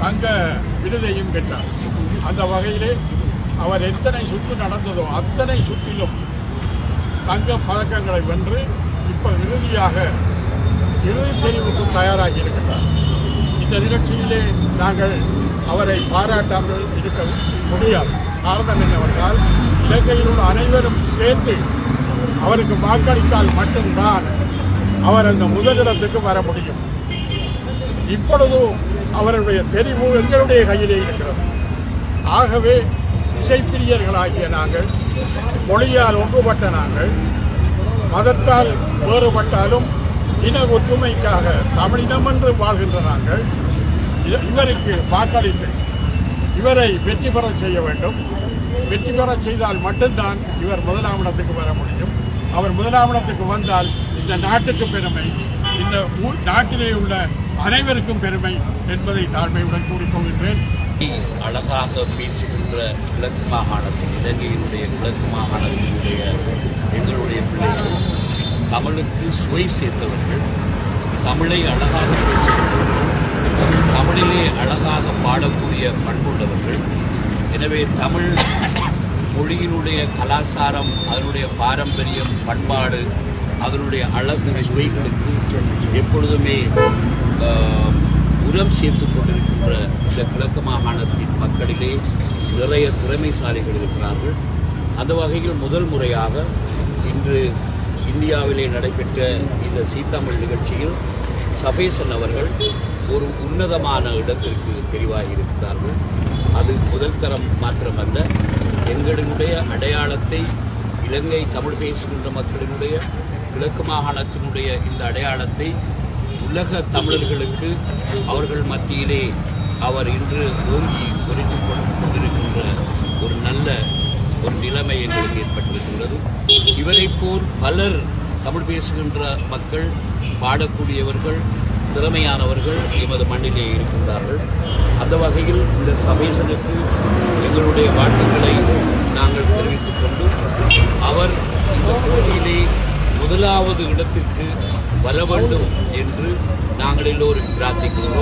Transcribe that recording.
தங்க விடுதையும் பெற்றார். அந்த வகையிலே அவர் எத்தனை சுற்று நடந்ததோ அத்தனை சுற்றிலும் தங்க பதக்கங்களை வென்று இப்போ இறுதியாக இறுதி தெரிவுக்கும் தயாராகி இருக்கின்றார். இந்த நிகழ்ச்சியிலே நாங்கள் அவரை பாராட்டாமல் இருக்க முடியாது. காரணம் என்னவென்றால் இலங்கையில் உள்ள அனைவரும் சேர்ந்து அவருக்கு வாக்களித்தால் மட்டும்தான் அவர் அந்த முதலிடத்துக்கு வர முடியும். இப்பொழுதும் அவருடைய தெரிவு எங்களுடைய கையிலே இருக்கிறது. ஆகவே இசைப்பிரியர்களாகிய நாங்கள் மொழியால் ஒன்றுபட்ட நாங்கள் மதத்தால் வேறுபட்டாலும் இன ஒற்றுமைக்காக தமிழினம் என்று வாழ்கின்ற நாங்கள் இவருக்கு வாக்களித்து இவரை வெற்றி பெற செய்ய வேண்டும். வெற்றி பெற செய்தால் மட்டும்தான் இவர் முதலாம் இடத்துக்கு வர முடியும். அவர் முதலாமிடத்துக்கு வந்தால் இந்த நாட்டுக்கு பெருமை இந்த நாட்டிலே உள்ள அனைவருக்கும் பெருமை என்பதை தாழ்மையுடன் கூறிக்கொள்கின்றேன். அழகாக பேசுகின்ற கிழக்கு மாகாணத்தில் இலங்கையினுடைய கிழக்கு மாகாணத்தினுடைய எங்களுடைய பிள்ளைகள் தமிழுக்கு சுவை சேர்த்தவர்கள். தமிழை அழகாக பேசுகின்றவர்கள் தமிழிலே அழகாக பாடக்கூடிய பண்புள்ளவர்கள். எனவே தமிழ் மொழியினுடைய கலாச்சாரம் அதனுடைய பாரம்பரியம் பண்பாடு அதனுடைய அழகு சுவைகளுக்கு எப்பொழுதுமே உரம் சேர்த்து கொண்டிருக்கின்ற இந்த கிழக்கு மாகாணத்தின் மக்களிலே நிறைய திறமைசாலிகள் இருக்கிறார்கள். அந்த வகையில் முதல் முறையாக இன்று இந்தியாவிலே நடைபெற்ற இந்த சீத்தாமல் நிகழ்ச்சியில் சபேசன் அவர்கள் ஒரு உன்னதமான இடத்திற்கு தெரிவாகி இருக்கிறார்கள். அது முதல் தரம் மாத்திரமல்ல எங்களினுடைய அடையாளத்தை இலங்கை தமிழ் பேசுகின்ற மக்களினுடைய கிழக்கு மாகாணத்தினுடைய இந்த அடையாளத்தை உலக தமிழர்களுக்கு அவர்கள் மத்தியிலே அவர் இன்று ஓங்கி உரைத்துக் கொண்டிருக்கின்ற ஒரு நல்ல ஒரு நிலைமை எங்களுக்கு ஏற்பட்டிருக்கின்றது. இவரை போல் பலர் தமிழ் பேசுகின்ற மக்கள் பாடக்கூடியவர்கள் திறமையானவர்கள் எமது மண்ணிலே இருக்கின்றார்கள். அந்த வகையில் இந்த சபேசனுக்கு எங்களுடைய வாழ்த்துக்களை நாங்கள் தெரிவித்துக் கொண்டு அவர் இந்த போட்டியிலே முதலாவது இடத்திற்கு வர வேண்டும் என்று நாங்கள் எல்லோரும் பிரார்த்திக்கிறோம்.